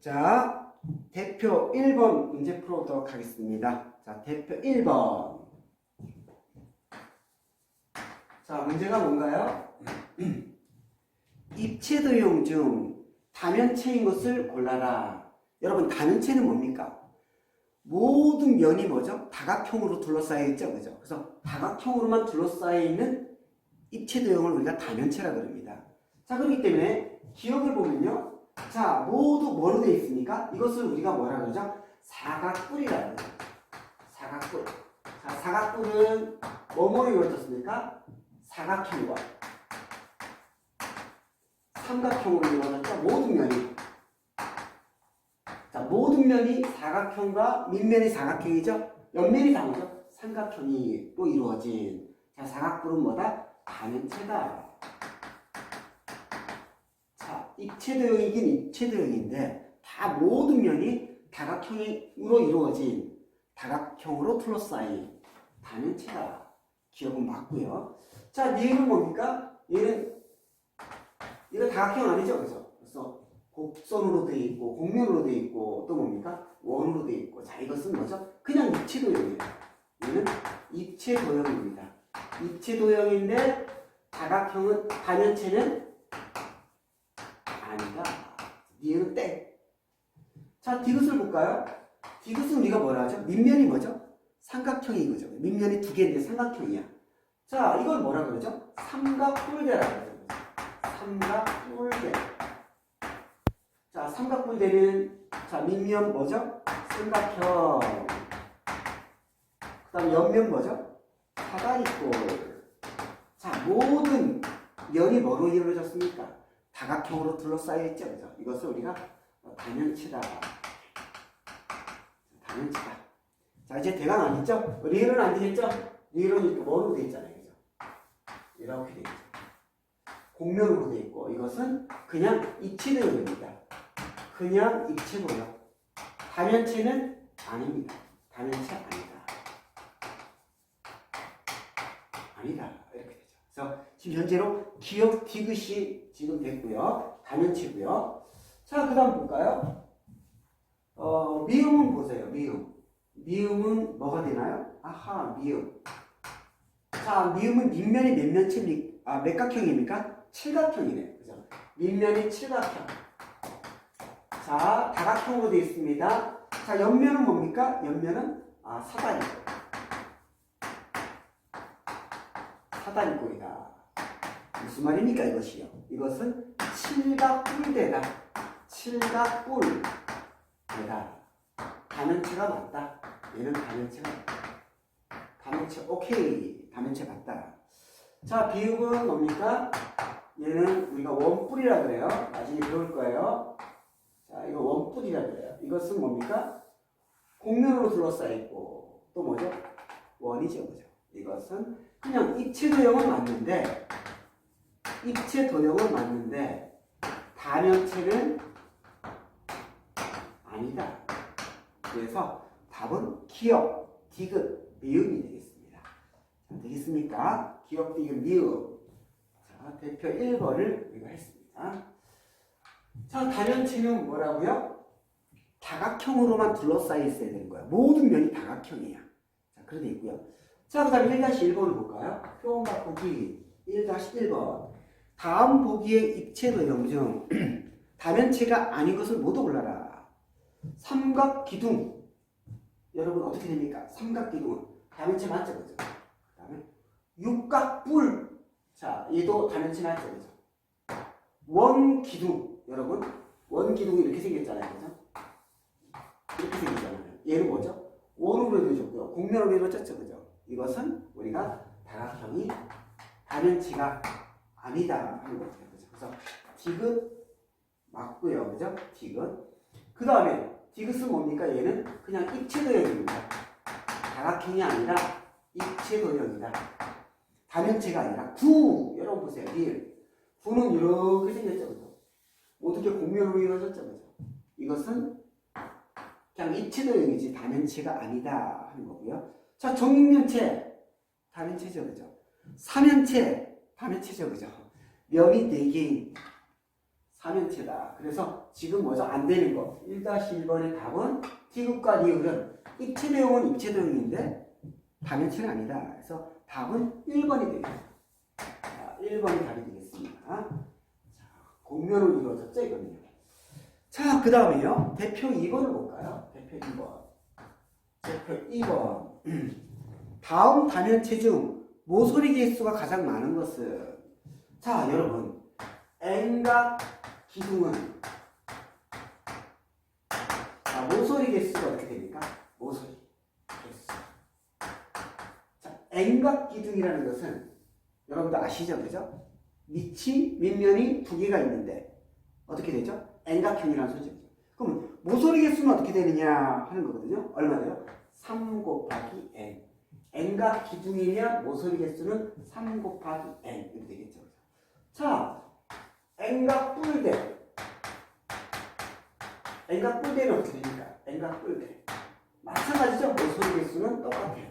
자, 대표 1번 문제 풀어보도록 하겠습니다. 자, 대표 1번. 자, 문제가 뭔가요? 입체도형 중 다면체인 것을 골라라. 여러분, 다면체는 뭡니까? 모든 면이 뭐죠? 다각형으로 둘러싸여 있죠, 그죠? 그래서 다각형으로만 둘러싸여 있는 입체도형을 우리가 다면체라 그럽니다. 자, 그렇기 때문에 기억을 보면요. 자, 모두 뭐로 되어 있습니까? 이것을 우리가 뭐라 그러죠? 사각뿔이라 그러죠. 사각뿔. 자, 사각뿔은 뭐뭐로 이루어졌습니까? 사각형과 삼각형으로 이루어졌죠. 모든 면이. 자, 모든 면이 사각형과 밑면이 사각형이죠. 옆면이 다 뭐죠? 삼각형이로 이루어진. 자, 사각뿔은 뭐다? 다면체다. 자, 입체도형이긴 입체도형인데 다 모든 면이 다각형으로 이루어진 다각형으로 둘러싸인 다면체다. 기억은 맞고요. 자, 얘는 뭡니까? 얘는 이거 다각형 아니죠, 그죠? 그래서 곡선으로 돼 있고 곡면으로 돼 있고 또 뭡니까? 원으로 돼 있고 자 이것은 뭐죠? 그냥 입체도형이에요. 얘는 입체도형입니다. 입체도형인데 다각형은 아니다. 얘는 땡. 자 디귿을 볼까요? 디귿은 우리가 뭐라 하죠? 밑면이 뭐죠? 삼각형이 이거죠. 밑면이 두 개인데 삼각형이야. 자 이걸 뭐라 그러죠? 삼각뿔대라 그러죠. 삼각뿔대. 자, 삼각뿔대는 자, 밑면 뭐죠? 삼각형. 그다음 옆면 뭐죠? 사다리꼴. 자, 모든 면이 뭐로 이루어졌습니까? 다각형으로 둘러싸여 있죠, 그죠? 이것을 우리가 다면체다. 다면체다. 자, 이제 대강 아니죠? 리을은 안 되겠죠? 리을은 이렇게 뭐로 돼 있잖아요, 그죠? 이렇게 돼 있죠. 곡면으로 돼 있고 이것은 그냥 입체도형입니다. 그냥 입체고요. 다면체는 아닙니다. 아니다. 아니다. 이렇게 되죠. 그래서 지금 현재로 기억 디귿이 지금 됐고요. 다면체고요. 자, 그 다음 볼까요? 어, 미음은 보세요. 미음. 미음은 뭐가 되나요? 아하, 미음. 자, 미음은 밑면이 몇 면체입니까? 아, 몇 각형입니까? 칠각형이네. 그죠? 밑면이 칠각형. 자, 다각형으로 되어 있습니다. 자, 옆면은 뭡니까? 옆면은 아, 사다리. 사다리꼴이다. 무슨 말입니까, 이것이요? 이것은 칠각뿔대다. 칠각뿔대다. 다면체가 맞다. 얘는 다면체가 맞다. 다면체, 오케이. 다면체 맞다. 자, 비읍은 뭡니까? 얘는 우리가 원뿔이라 그래요. 나중에 배울 거예요. 자, 이거 원뿔이라 그래요. 이것은 뭡니까? 곡면으로 둘러싸여 있고, 또 뭐죠? 원이죠, 그죠? 이것은 그냥 입체 도형은 맞는데, 입체 도형은 맞는데, 다면체는 아니다. 그래서 답은 기억, 디귿, 미음이 되겠습니다. 자, 되겠습니까? 기억, 디귿, 미음. 자, 대표 1번을 우리가 했습니다. 자, 다면체는 뭐라고요? 다각형으로만 둘러싸여 있어야 되는 거야. 모든 면이 다각형이야. 자, 그렇게 있고요. 자, 그 다음에 1-1번을 볼까요? 표현과 보기 1-1번. 다음 보기의 입체도형 중 다면체가 아닌 것을 모두 골라라. 삼각 기둥. 여러분 어떻게 됩니까? 삼각 기둥은 다면체 맞죠? 그죠? 그 다음에 육각 뿔. 자, 얘도 다면체 맞죠? 그죠? 원 기둥. 여러분, 원 기둥이 이렇게 생겼잖아요. 그죠? 이렇게 생겼잖아요. 얘는 뭐죠? 원으로 이루어졌고요. 곡면으로 이루어졌죠. 그죠? 이것은 우리가 다각형이 다면체가 아니다 하는 거죠. 그래서 디귿 맞고요. 그죠? 디귿. 그 다음에 디귿은 뭡니까? 얘는 그냥 입체도형입니다. 다각형이 아니라 입체도형이다. 다면체가 아니라 구 여러분 보세요. 리을 구는 이렇게 생겼죠. 그죠? 어떻게 곡면으로 이루어졌죠. 그죠? 이것은 그냥 입체도형이지 다면체가 아니다 하는 거고요. 자, 정육면체 다면체죠. 그죠? 사면체 다면체죠. 그죠? 네 개인 3연체다. 그래서 지금 뭐죠? 안 되는 거. 1-1번의 답은 T극과 리을은 입체 내용은 입체 내용인데 단연체는 아니다. 그래서 답은 1번이 되겠습니다. 자, 1번이 답이 되겠습니다. 자, 공면으로 이루어졌죠, 이거는요. 자, 그 다음에요. 대표 2번을 볼까요? 대표 2번. 대표 2번. 다음 단연체 중 모서리 개수가 가장 많은 것은 자, 여러분. N과 기둥은 자, 모서리 개수가 어떻게 됩니까? 모서리 개수. 자, N각 기둥이라는 것은 여러분도 아시죠? 그죠? 밑이, 밑면이 두 개가 있는데 어떻게 되죠? N각형이라는 소리죠. 그럼 모서리 개수는 어떻게 되느냐 하는 거거든요. 얼마 돼요? 3 곱하기 N. N각 기둥이면 모서리 개수는 3 곱하기 N 이렇게 되겠죠. 자, N각 뿔대. N각 뿔대는 어떻게 됩니까? N각 뿔대. 마찬가지죠. 모서리 개수는 똑같아요.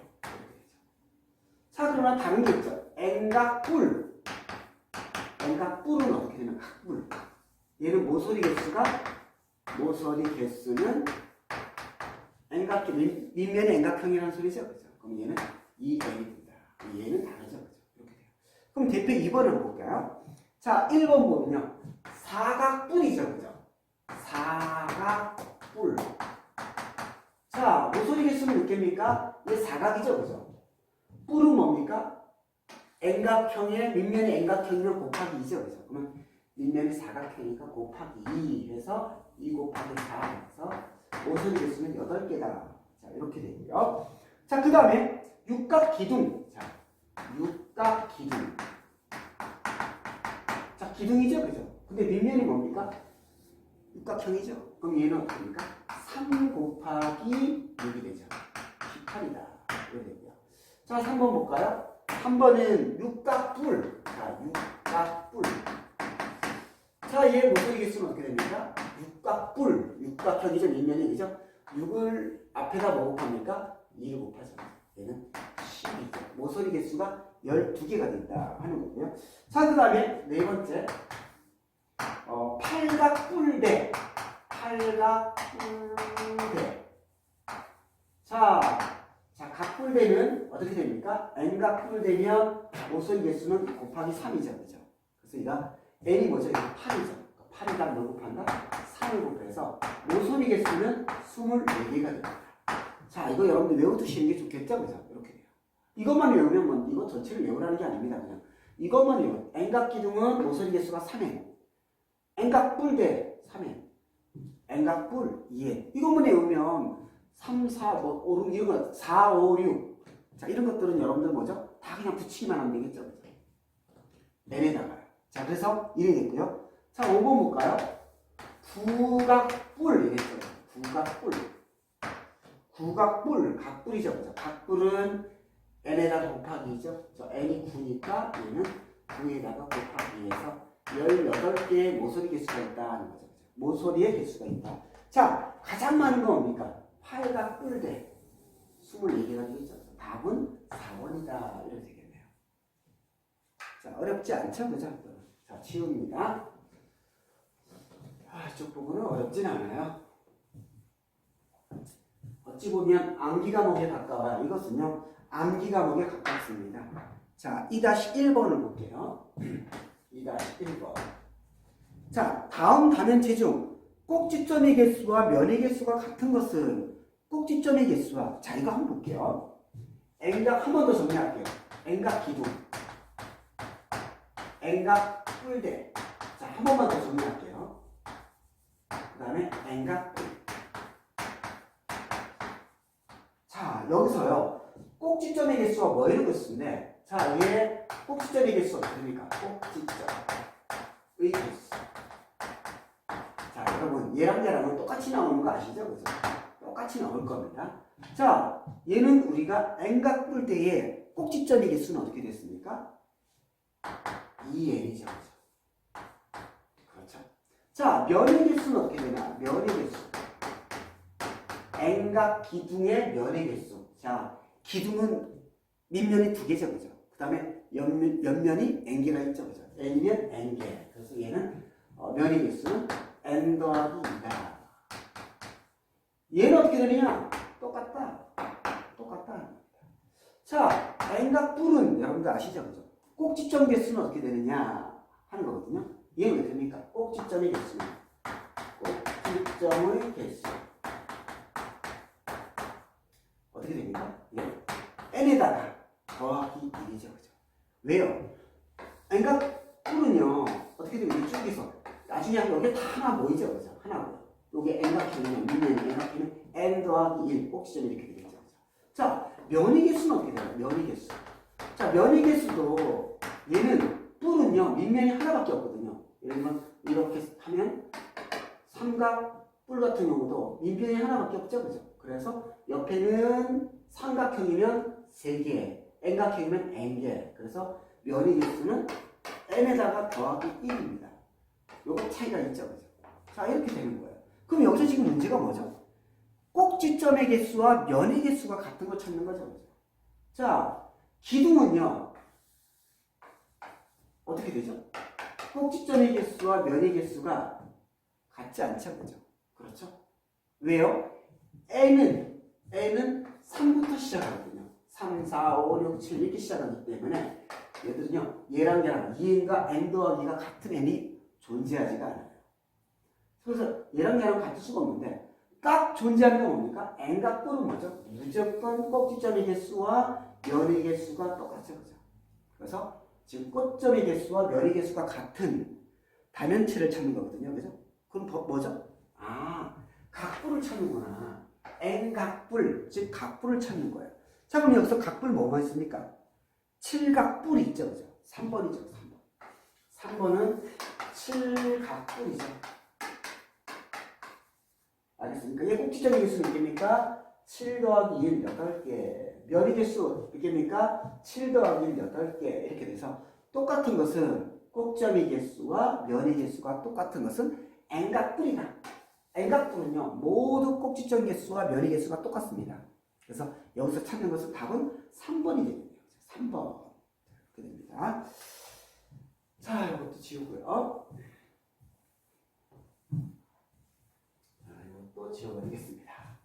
자, 그러나 다른 게 있죠. N각 뿔. N각 뿔은 어떻게 되면 각뿔. 얘는 모서리 개수가 모서리 개수는 N각 밑, 밑면이 N각형이라는 소리죠. 그죠? 그럼 얘는 2N입니다. 얘는 다르죠. 그럼 대표 2번을 볼까요? 자, 1번 보면요. 사각뿔이죠. 그죠? 사각뿔. 자, 모서리 개수는 몇 개입니까? 얘 사각이죠. 그죠? 뿔은 뭡니까? N각형의 밑면이 N각형이면 곱하기 2죠. 그죠? 그러면 밑면이 사각형이니까 곱하기 2 해서 2 곱하기 4 해서 모서리 개수는 8개다. 자, 이렇게 되고요. 자, 그 다음에 육각 기둥. 자, 육각 기둥. 자, 기둥이죠, 그죠? 근데 밑면이 뭡니까? 육각형이죠. 그럼 얘는 어떻습니까? 3 곱하기 6이 되죠. 18이다. 이렇게. 자, 3번 볼까요? 3번은 육각뿔. 자, 육각뿔. 자, 얘 모서리 개수는 어떻게 됩니까? 육각뿔. 육각형이죠. 밑면이 그죠? 6을 앞에다 뭐 곱합니까? 2를 곱하죠. 얘는 10이죠. 모서리 개수가 12개가 된다 하는 거고요. 자, 그 다음에 네 번째. 어, 팔각뿔대. 팔각뿔대. 자, 자, 각뿔대는 어떻게 됩니까? n각뿔대면 모서리 개수는 곱하기 3이죠. 그죠? 그래서 이가 n이 뭐죠? 이거 8이죠. 8이다 뭘 곱한다? 3을 곱해서 모서리 개수는 24개가 됩니다. 자, 이거 여러분들 외워두시는 게 좋겠죠? 그죠? 이것만 외우면 뭐 이거 전체를 외우라는 게 아닙니다. 그냥 이것만 외우면 n각 기둥은 모서리 개수가 3n, n각 뿔대 3n, n각 뿔 2n. 이것만 외우면 3, 4, 뭐 5, 6 이런 거 4, 5, 6. 자, 이런 것들은 여러분들 뭐죠? 다 그냥 붙이기만 하면 되겠죠? n에다가. 자, 그래서 이래 됐고요. 자, 5번 볼까요? 부각뿔 이랬죠. 부각뿔. 구각뿔, 각뿔이죠. 각뿔은 n에다가 곱하기 2죠. 저 n이 9니까 얘는 9에다가 곱하기 2해서 18개의 모서리 개수가 있다는 거죠. 모서리의 개수가 있다. 자, 가장 많은 건 뭡니까? 팔각뿔대 24개가 되겠죠. 답은 4번이다. 이렇게 되겠네요. 자, 어렵지 않죠? 그죠? 자, 치웁니다. 아, 이쪽 부분은 어렵진 않아요. 어찌 보면 암기 과목에 가까워요. 이것은요, 암기 과목에 가깝습니다. 자, 2-1번을 볼게요. 2-1번. 자, 다음 단연체 중 꼭지점의 개수와 면의 개수가 같은 것은 꼭지점의 개수와 자, 이거 한번 볼게요. N각 한 번 더 정리할게요. N각 기둥. N각 뿔대. 자, 한 번만 더 정리할게요. 그 다음에 N각 뿔. 자, 여기서요. 꼭지점의 개수가 뭐거 쓰는데, 자, 얘 꼭지점의 개수 어떻게 됩니까? 꼭지점의 개수. 자, 여러분, 얘랑 얘랑은 똑같이 나오는 거 아시죠? 그죠? 똑같이 나올 겁니다. 자, 얘는 우리가 N각 뿔 때에 꼭지점의 개수는 어떻게 됐습니까? 2N이죠. 그렇죠. 자, 면의 개수는 어떻게 되나? 면의 개수. N각 기둥의 면의 개수. 자, 기둥은 밑면이 두 개죠, 그죠? 그 다음에 옆면, 옆면이 N개가 있죠, 그죠? N이면 N개. 그래서 얘는 어, 면의 개수는 n 더하기 2다. 얘는 어떻게 되느냐? 똑같다. 똑같다. 자, n각 뿔은 여러분들 아시죠? 그죠? 꼭지점 개수는 어떻게 되느냐 하는 거거든요. 얘는 왜 됩니까? 꼭지점의 개수는 꼭지점의 개수 어떻게 됩니까? 예. N에다가 더하기 1이죠. 그죠? 왜요? n각 뿔은요 어떻게 되면 이쪽에서 나중에 여기 다 하나 모이죠. 그죠? 하나 모여. 요게 n각형이면 밑면 n각형은 n 더하기 1 꼭지점이 이렇게 되겠죠. 그죠? 자, 면의 개수는 어떻게 돼요? 면의 개수. 자, 면의 개수도 얘는 뿔은요 밑면이 하나밖에 없거든요. 예를 들면 이렇게 하면 삼각 뿔 같은 경우도 밑면이 하나밖에 없죠, 그죠? 그래서 옆에는 삼각형이면 세 개, n각형이면 n 개. 그래서 면의 개수는 n에다가 더하기 1입니다. 요거 차이가 있죠, 그죠? 자, 이렇게 되는 거예요. 그럼 여기서 지금 문제가 뭐죠? 꼭지점의 개수와 면의 개수가 같은 걸 찾는 거죠, 그죠? 자, 기둥은요, 어떻게 되죠? 꼭지점의 개수와 면의 개수가 같지 않죠, 그죠? 그렇죠? 왜요? n은, n은 3부터 시작하거든요. 3, 4, 5, 6, 7 이렇게 시작하기 때문에 얘들은요, 얘랑 얘랑 2n과 n 더하기가 같은 n이 존재하지가 않아요. 그래서 얘랑 얘랑 같을 수가 없는데 딱 존재하는 건 뭡니까? n과 뿔은 뭐죠? 무조건 꼭지점의 개수와 면의 개수가 똑같죠, 그죠? 그래서 지금 꽃점의 개수와 면의 개수가 같은 다면체를 찾는 거거든요. 그죠? 그럼 더 뭐죠? 아, 각뿔을 찾는구나. n 각뿔, 즉 각뿔을 찾는 거예요. 자, 그럼 여기서 각뿔 뭐가 있습니까? 7각뿔이 있죠. 그죠? 3번이죠. 3번. 3번은 7각뿔이죠. 알겠습니까? 얘 꼭지점의 개수는 몇 개입니까? 7 더하기 1, 8개. 면의 개수 몇 개입니까? 7 더하기 1, 8개. 이렇게 돼서 똑같은 것은 꼭점의 개수와 면의 개수가 똑같은 것은 n각뿔이다. n각뿔은요, 모두 꼭지점 개수와 면의 개수가 똑같습니다. 그래서 여기서 찾는 것은 답은 3번이 되겠네요. 3번. 이렇게 됩니다. 자, 이것도 지우고요. 자, 이것도 지워버리겠습니다.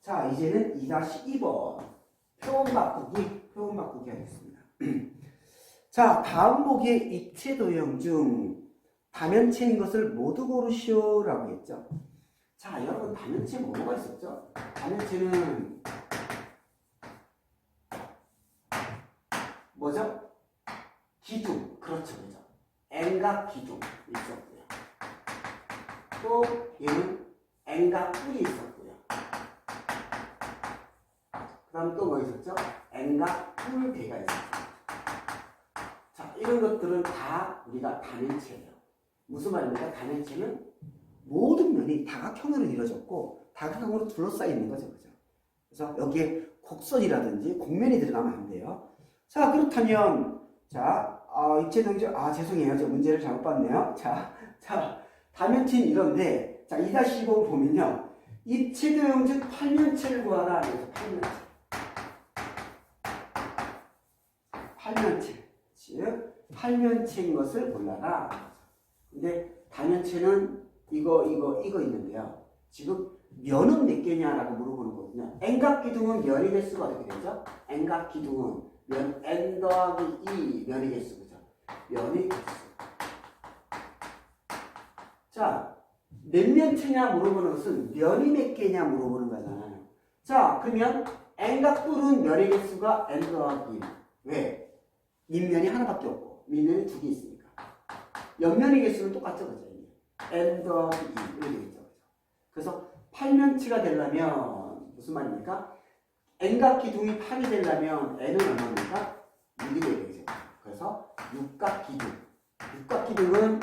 자, 이제는 2-2번. 표현 바꾸기, 표현 바꾸기 하겠습니다. 자, 다음 보기의 입체 도형 중 다면체인 것을 모두 고르시오 라고 했죠. 자, 여러분 다면체 뭐가 있었죠? 다면체는 뭐죠? 기둥, 그렇죠, 그죠? N각 기둥 있었고요. 또 얘는 N각 뿔이 있었고요. 그 다음 또 뭐 있었죠? N각 뿔개가 있었죠. 자, 이런 것들은 다 우리가 다면체예요. 무슨 말입니까? 다면체는 모든 면이 다각형으로 이루어졌고 다각형으로 둘러싸여 있는 거죠. 그죠? 그래서 여기에 곡선이라든지 곡면이 들어가면 안 돼요. 자, 그렇다면 자, 아, 입체 동적 아, 죄송해요. 저 문제를 잘못 봤네요. 자, 자, 다면체는 이런데 자, 2-2번 보면요. 입체 도형적 팔면체를 구하라. 그래서 팔면체. 팔면체. 즉, 팔면체인 것을 골라라. 근데 다면체는 이거, 이거, 이거 있는데요. 지금 면은 몇 개냐라고 물어보는 거거든요. n각 기둥은 면의 개수가 어떻게 되죠? n각 기둥은 면 n 더하기 2 면의 개수 그죠? 면의 개수. 자, 몇 면체냐 물어보는 것은 면이 몇 개냐 물어보는 거잖아요. 자, 그러면 n각 뿔은 면의 개수가 n 더하기 1. 왜? 밑면이 하나밖에 없고 밑면이 두 개 있으니까. 옆면의 개수는 똑같죠, 그죠? N 더하기 2 이렇게 되겠죠? 그래서 팔면치가 되려면 무슨 말입니까? n각 기둥이 8이 되려면 n은 얼마입니까? 6이 돼야 되죠. 그래서 육각 기둥. 육각 기둥은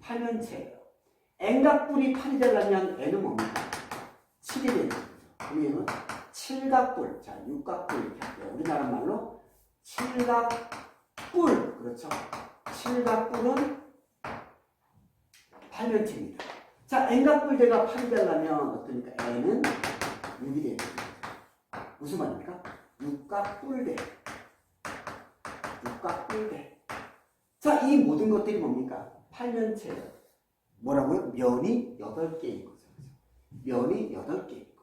팔면체예요. n각 뿔이 8이 되려면 n은 뭡니까? 7이 되는 거죠. 그러면 칠각뿔. 자, 육각뿔 이렇게 할게요. 우리나라 말로 칠각뿔. 그렇죠. 칠각뿔은 팔면체입니다. 자, n각뿔대가 8이 되려면 어떠니까 n은 6이 돼야 됩니다. 무슨 말입니까? 육각뿔대. 육각뿔대. 자, 이 모든 것들이 뭡니까? 팔면체. 뭐라고요? 면이 8개인 거죠. 면이 8개인 거.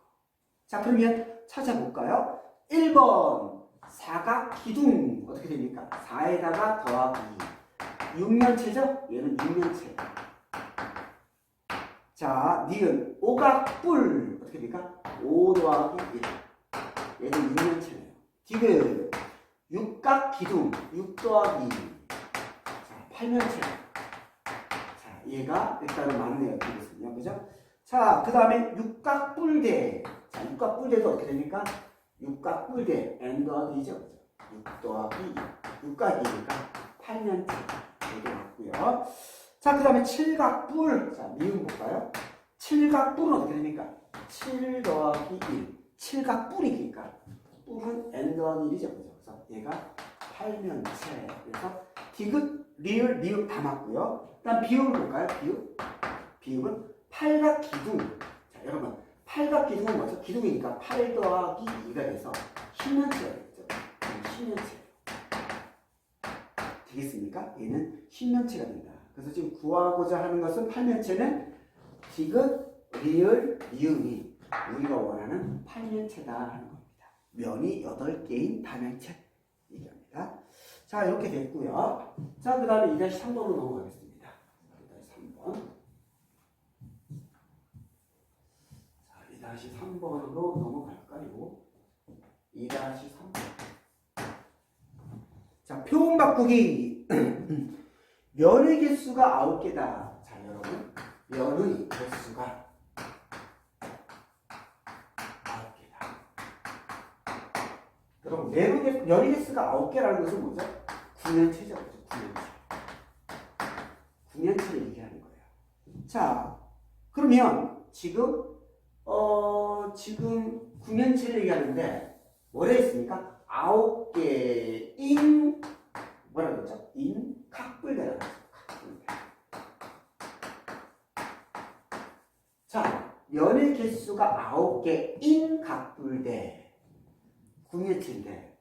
자, 그러면 찾아볼까요? 1번 사각 기둥 어떻게 됩니까? 4에다가 더하기 6면체죠? 얘는 6면체. 자, 니은 오각뿔 어떻게 됩니까? 5 더하기 1. 얘는 6면체네요. 디귿 육각 기둥 6 더하기 2. 자, 8면체. 자, 얘가 일단은 맞네요. 디귿은요. 그죠? 자, 그 다음에 육각뿔대. 자, 육각뿔대도 어떻게 됩니까? 육각뿔대 n 더하기 2죠. 6 더하기 2. 육각이니까 8면체. 이게 맞고요. 자, 그 다음에 칠각뿔. 자, 미음 볼까요? 칠각뿔은 어떻게 됩니까? 7 더하기 1. 칠각뿔이니까 뿔은 n 더하기 1이죠. 그죠? 그래서 얘가 8면체. 그래서 디귿, 리을, 미음 다 맞고요. 일단 비읍을 볼까요? 비읍. 비읍은 팔각 기둥. 자, 여러분. 팔각 기둥은 뭐죠? 기둥이니까 8 더하기 2가 돼서 10면체가 되겠죠. 10면체. 되겠습니까? 얘는 10면체가 된다. 그래서 지금 구하고자 하는 것은 8면체는 디귿, 리을, 미음이 우리가 원하는 8면체다 하는 겁니다. 면이 8개인 다면체 얘기합니다. 자, 이렇게 됐고요. 자, 그 다음에 2-3번으로 넘어가겠습니다. 2-3번. 자, 2-3번으로 넘어갈까요? 2-3번. 자, 표본 바꾸기. 면의 개수가 9개다. 자, 여러분. 면의 개수가 9개다. 여러분, 면의, 개, 면의 개수가 9개라는 것은 뭐죠? 9년체죠. 그죠? 9년체. 9년체를 얘기하는 거예요. 자, 그러면 지금, 어, 지금 9년체를 얘기하는데, 뭐라 했습니까? 아홉 개인 뭐라 그랬죠? 인 각불대라고 했죠. 각불대. 자, 면의 개수가 아홉 개인 각불대. 구매치인데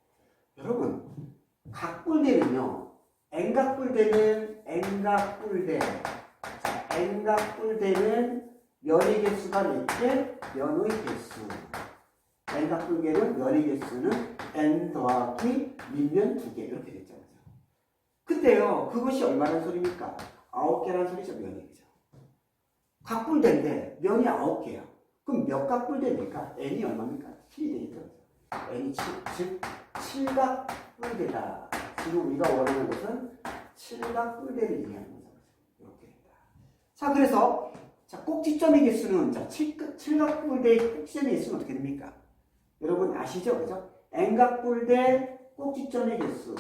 여러분 각불대는요. N각불대는 N각불대. 자, N각불대는 면의 개수가 몇 개? 면의 개수. N각불개는 면의 개수는 n 더하기 밀면 두개 이렇게 됐죠. 그죠? 근데요, 그것이 얼마나 소리입니까? 아홉 개라는 소리죠, 면이 그죠? 각불대인데 면이 아홉 개야. 그럼 몇 각불대입니까? n이 얼마입니까? 7이 되겠죠. 그죠? n이 7, 즉 7각불대다. 지금 우리가 원하는 것은 7각불대를 얘기하는 거죠. 이렇게 된다. 자, 그래서 자, 꼭지점의 개수는 자, 7, 7각불대의 꼭지점의 개수는 어떻게 됩니까? 여러분 아시죠? 그죠? N각불대 꼭지점의 개수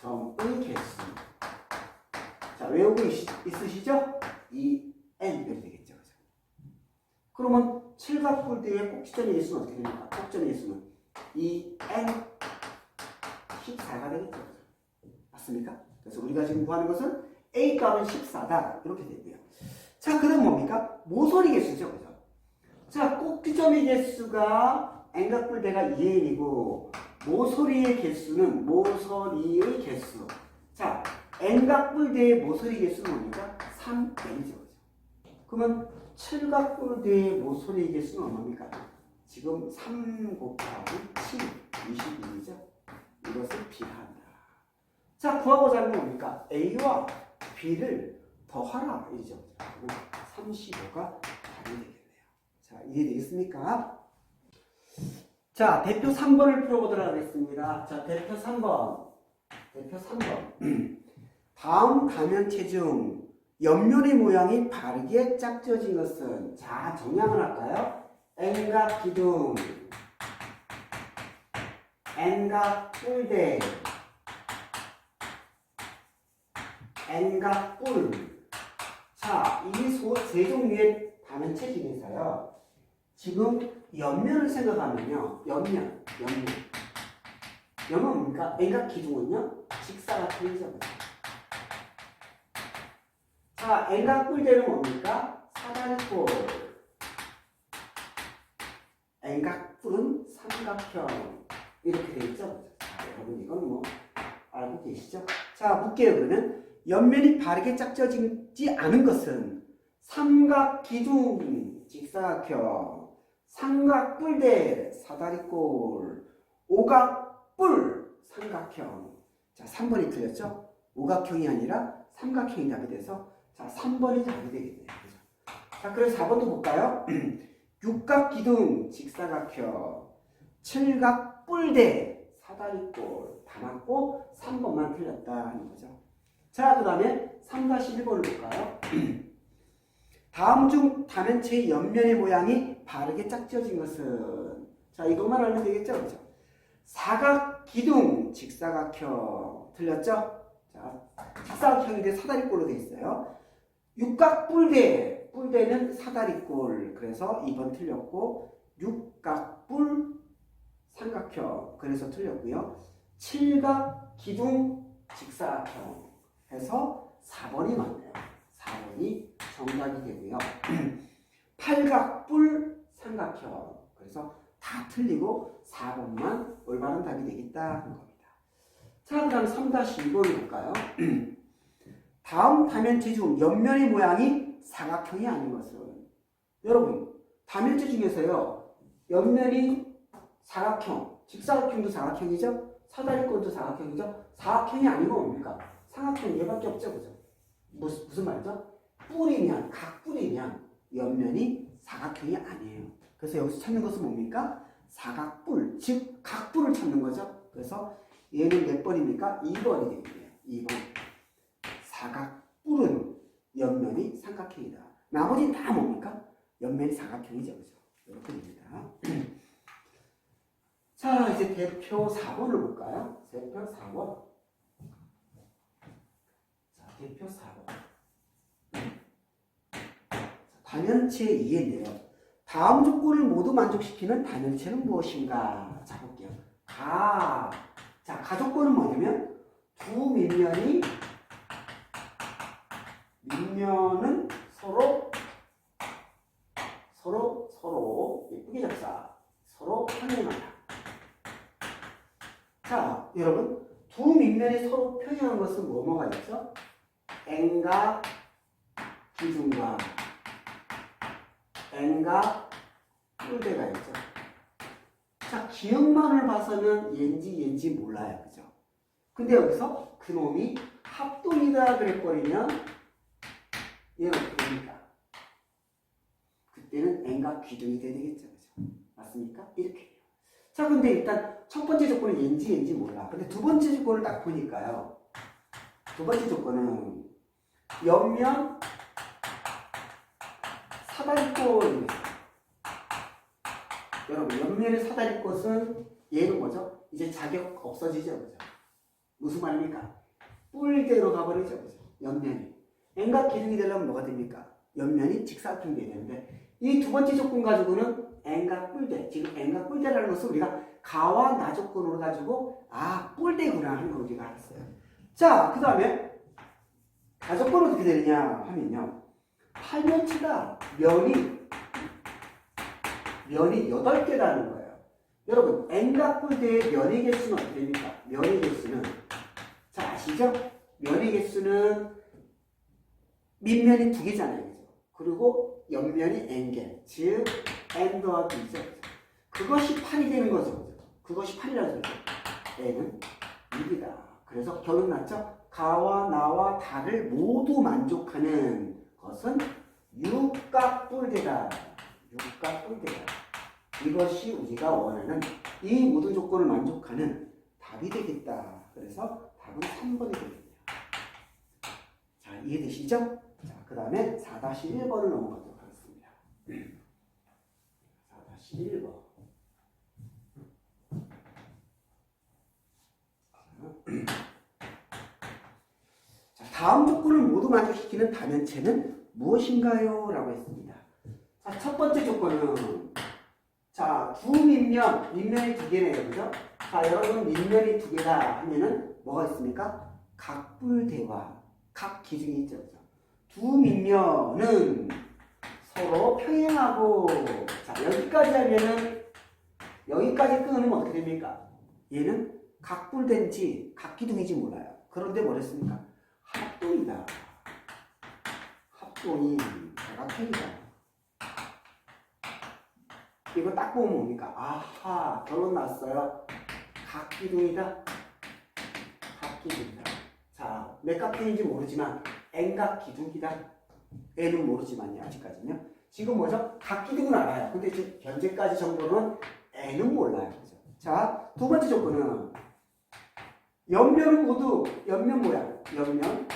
점의 개수 자 외우고 있, 있으시죠? 이 N 이렇게 되겠죠 그죠? 그러면 칠각불대의 꼭지점의 개수는 어떻게 됩니까? 꼭지점의 개수는 이 N 14가 되겠죠? 맞습니까? 그래서 우리가 지금 구하는 것은 A 값은 14다 이렇게 되고요 자 그럼 뭡니까? 모서리 개수죠 그죠? 자 꼭지점의 개수가 N각불대가 2n이고 모서리의 개수는 모서리의 개수. 자, N각불대의 모서리 개수는 뭡니까? 3n이죠. 그러면 7각불대의 모서리 개수는 얼마입니까? 지금 3 곱하기 7, 22이죠. 이것을 비하한다. 자, 구하고자 하는 건 뭡니까? A와 B를 더하라. 이죠. 그러면 35가 답이 되겠네요. 자, 이해되겠습니까? 자, 대표 3번을 풀어보도록 하겠습니다. 자, 대표 3번. 대표 3번. 다음 다면체 중 옆면의 모양이 바르게 짝지어진 것은 자, 정리한번 할까요? N각 기둥, N각 뿔대, N각 뿔. 자, 이세 종류의 다면체 중에서요. 지금 옆면을 생각하면요. 옆면, 옆면. 옆면 뭡니까? N각 기둥은요. 직사가 틀리죠. 자, N각 뿔대는 뭡니까? 사다리꼴. N각 뿔은 삼각형. 이렇게 되어 있죠. 자, 여러분 이건 뭐 알고 계시죠? 자, 볼게요 그러면 옆면이 바르게 짝져지지 않은 것은 삼각 기둥 직사각형 삼각 뿔대 사다리꼴 오각 뿔 삼각형 자 3번이 틀렸죠? 오각형이 아니라 삼각형이 답이 돼서 자 3번이 답이 되겠네요. 그죠? 자 그래서 4번도 볼까요? 육각 기둥 직사각형. 칠각 뿔대 사다리꼴 다 맞고 3번만 틀렸다 하는 거죠. 자 그 다음에 3-1번을 볼까요? 다음 중 다면체의 옆면의 모양이 바르게 짝지어진 것은. 자 이것만 알면 되겠죠? 그죠? 사각 기둥 직사각형. 틀렸죠? 자 직사각형인데 사다리꼴로 돼 있어요 육각 뿔대 뿔대는 사다리꼴 그래서 2번 틀렸고 육각뿔 삼각형 그래서 틀렸고요 칠각 기둥 직사각형 해서 4번이 맞네요 4번이 정답이 되고요. 팔각뿔 삼각형. 그래서 다 틀리고 4번만 올바른 답이 되겠다 하는 겁니다. 자, 그 다음 3-2번을 볼까요? 다음 다면체 중 옆면의 모양이 사각형이 아닌 것은 여러분, 다면체 중에서요. 옆면이 사각형, 직사각형도 사각형이죠? 사다리꼴도 사각형이죠? 사각형이 아니고 뭡니까? 삼각형 얘밖에 없죠, 그죠? 무슨, 무슨 말이죠? 뿔이면 각뿔이면 옆면이 사각형이 아니에요. 그래서 여기서 찾는 것은 뭡니까? 사각뿔, 즉 각뿔을 찾는 거죠. 그래서 얘는 몇 번입니까? 2번이 되겠네요. 2번. 사각 뿔은 옆면이 삼각형이다. 나머지는 다 뭡니까? 옆면이 사각형이죠. 그죠? 이렇게 됩니다. 자, 이제 대표 4번을 볼까요? 대표 4번. 자, 대표 4번. 단연체 이해인데요. 다음 조건을 모두 만족시키는 단연체는 무엇인가? 자 볼게요. 가. 자, 가조건은 뭐냐면 두 밑면이 밑면은 서로 서로 서로 예쁘게 잡사 서로 평행하다. 자, 여러분 두 밑면이 서로 평행한 것은 뭐뭐가 있죠? n과 기준과 n과 뿔대가 있죠. 자, 기억만을 봐서는 얘인지 얘인지 몰라요. 그죠? 근데 여기서 그놈이 합동이다 그래버리면 됩니까? 그때는 n과 기둥이 돼야 되겠죠. 그죠? 맞습니까? 이렇게. 자, 근데 일단 첫 번째 조건은 얘인지 얘인지 몰라. 근데 두 번째 조건을 딱 보니까요. 두 번째 조건은 옆면 사다리꼴입니다. 여러분 옆면의 사다리꽃은 얘는 뭐죠? 이제 자격 없어지죠, 그죠? 무슨 말입니까? 뿔대로 가버리죠, 그죠? 옆면이. N과 기둥이 되려면 뭐가 됩니까? 옆면이 직사각형이 되는데 이 두 번째 조건 가지고는 n과 뿔대, 지금 n과 뿔대라는 것을 우리가 가와 나 조건으로 가지고 아 뿔대구나 하는 걸 우리가 알았어요. 자, 그 다음에 가조건은 어떻게 되느냐 하면요. 팔면치가 면이 면이 8개라는 거예요. 여러분 n과 뿔대의 면의 개수는 어떻게 됩니까? 면의 개수는 자 아시죠? 면의 개수는 밑면이 두 개잖아요. 그리고 옆면이 n개 즉 n 더하기 2죠. 그것이 8이 되는 거죠. 그것이 8이라는 거죠. n은 6이다. 그래서 결론 났죠? 가와 나와 다를 모두 만족하는 것은 육각뿔대다. 육각뿔대다. 이것이 우리가 원하는 이 모든 조건을 만족하는 답이 되겠다. 그래서 답은 3번이 되겠네요. 자, 이해되시죠? 자, 그 다음에 4-1번을 넘어가도록 하겠습니다. 4-1번. 자, 다음 조건을 모두 만족시키는 다면체는 무엇인가요? 라고 했습니다. 자, 첫 번째 조건은 자, 두 밑면, 밑면이 두 개네요. 그죠? 자, 여러분 밑면이 두 개다 하면은 뭐가 있습니까? 각불대와 각기준이 있죠. 그죠? 두 밑면은 서로 평행하고 자, 여기까지 하면은 여기까지 끊으면 어떻게 됩니까? 얘는 각불된지 각기둥인지 몰라요. 그런데 뭐랬습니까? 합동이다. 합동이 대각형이다. 이거 딱 보면 뭡니까? 아하, 결론 났어요. 각기둥이다. 각기둥이다. 자, 몇 각형인지 모르지만 N각 기둥이다. N은 모르지만요, 아직까지는요. 지금 뭐죠? 각 기둥은 알아요. 근데 지금 현재까지 정도는 N은 몰라요. 그죠? 자, 두 번째 조건은 옆면은 모두 옆면 모양, 옆면,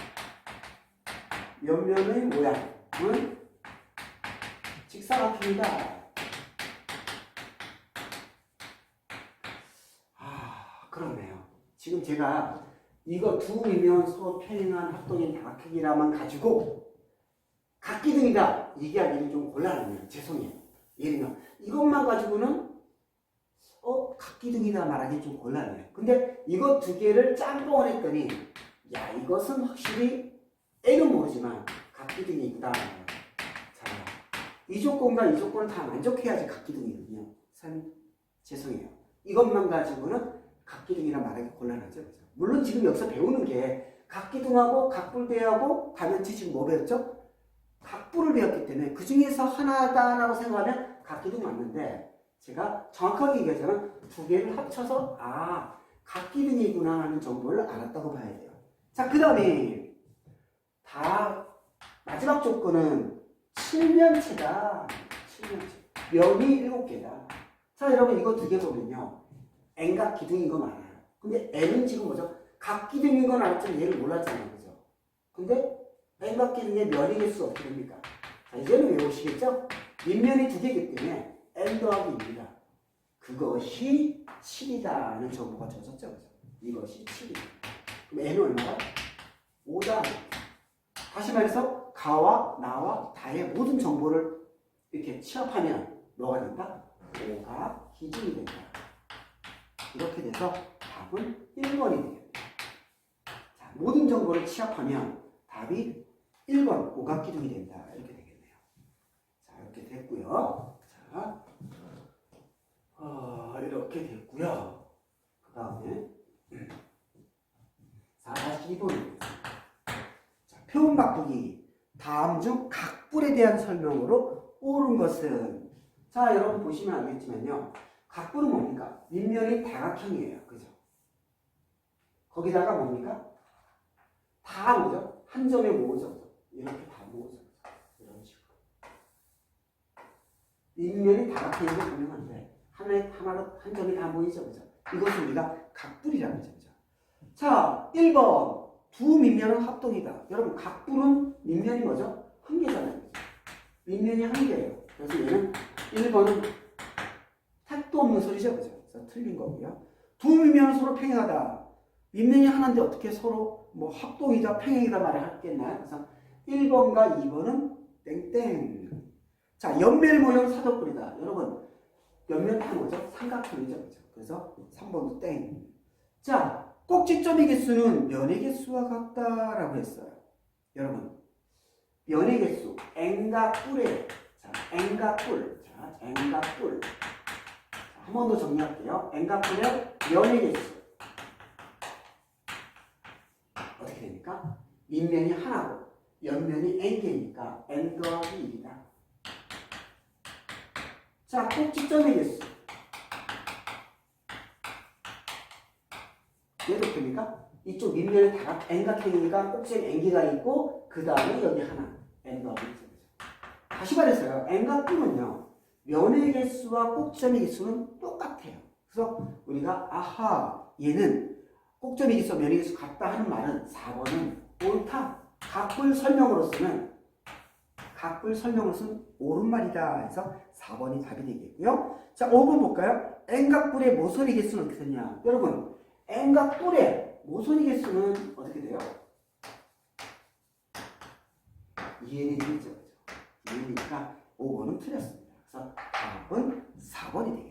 옆면의 모양은 직사각형이다. 아, 그렇네요. 지금 제가 이거 두 미면 서로 평행한 합동인 다각형이라만 가지고 각기 등이다 얘기하기는 좀 곤란하네요. 죄송해요. 예를 들면 이것만 가지고는 어 각기 등이다 말하기 좀 곤란해요. 근데 이거 두 개를 짬뽕을 했더니 야 이것은 확실히 N은 모르지만 각기 등이 있다. 자, 이 조건과 이 조건을 다 만족해야지 각기 등이거든요. 선 죄송해요. 이것만 가지고는 각기등이라 말하기 곤란하죠. 물론 지금 여기서 배우는 게 각기등하고 각불대하고 가면치 지금 뭐 배웠죠? 각불을 배웠기 때문에 그 중에서 하나다라고 생각하면 각기등 맞는데 제가 정확하게 얘기하자면 두 개를 합쳐서 아 각기등이구나 하는 정보를 알았다고 봐야 돼요. 자, 그 다음에 다 마지막 조건은 칠면체다. 칠면체. 면이 일곱 개다. 자, 여러분 이거 두 개 보면요. N각 기둥인 거 많아요. 근데 N은 지금 뭐죠? 각 기둥인 건 알았지만 얘를 몰랐잖아요. 그죠? 근데 N각 기둥의 면의 개수 어떻게 됩니까? 자, 이제는 외우시겠죠? 밑면이 두 개이기 때문에 N 더하기 2입니다. 그것이 7이다는 정보가 젖었죠. 그죠? 이것이 7이다. 그럼 N은 얼마다? 5다. 다시 말해서 가와 나와 다의 모든 정보를 이렇게 취합하면 뭐가 된다? 5가 기준이 된다. 이렇게 돼서 답은 1번이 되겠다. 자, 모든 정보를 취합하면 답이 1번 오각기둥이 된다. 이렇게 되겠네요. 자, 이렇게 됐고요. 자, 어, 이렇게 됐고요. 그 다음에 42번이 되겠습니다. 자, 표현 바꾸기. 다음 중 각불에 대한 설명으로 옳은 것은 자, 여러분 보시면 알겠지만요. 각불은 뭡니까? 밑면이 다각형이에요. 그죠? 거기다가 뭡니까? 다 뭐죠? 한 점에 모으죠. 이렇게 다 모으죠. 이런 식으로. 밑면이 다각형인 게 분명한데 하나에 하나로 한 점이 다 모이죠. 그죠? 이것을 우리가 각불이라고 하죠. 그죠? 자, 1번. 두 밑면은 합동이다. 여러분, 각불은 밑면이 뭐죠? 한 개잖아요. 밑면이 한 개예요. 그래서 얘는 1번은 택도 없는 소리죠. 그래서 틀린 거고요. 두 밑면은 서로 평행하다. 밑면이 하나인데 어떻게 서로 뭐 합동이다, 평행이다 말을 하겠나요? 그래서 1번과 2번은 땡땡. 자, 연멜 모형 사덕불이다. 여러분, 다 뭐죠? 삼각형이죠. 그죠? 그래서 3번도 땡. 자, 꼭지점의 개수는 면의 개수와 같다라고 했어요. 여러분, 면의 개수, n과 뿔에 자, n과 뿔. 자, n과 뿔. 한 번 더 정리할게요. 뿔의 면의 개수. 어떻게 됩니까? 밑면이 하나고 옆면이 n개니까 n 더하기 1이다. 자, 꼭지점의 개수. 얘도 됩니까? 이쪽 밑면에 다 n각형이니까 꼭지에 n개가 있고 그 다음에 여기 하나 n 더하기 1이죠. 다시 말해서요. n각형은요. 면의 개수와 꼭지점의 개수는 똑같아요. 그래서 우리가 아하 얘는 꼭점의 개수와 면의 개수 같다 하는 말은 4번은 옳다. 각불 설명으로서는 각불 설명으로서는 옳은 말이다 해서 4번이 답이 되겠고요. 자, 5번 볼까요? n각불의 모서리 개수는 어떻게 되냐? 여러분, n각불의 모서리 개수는 어떻게 돼요? 2n이 되죠. 2n이니까 5번은 틀렸습니다. 그래서 답은 4번이 되겠습니다.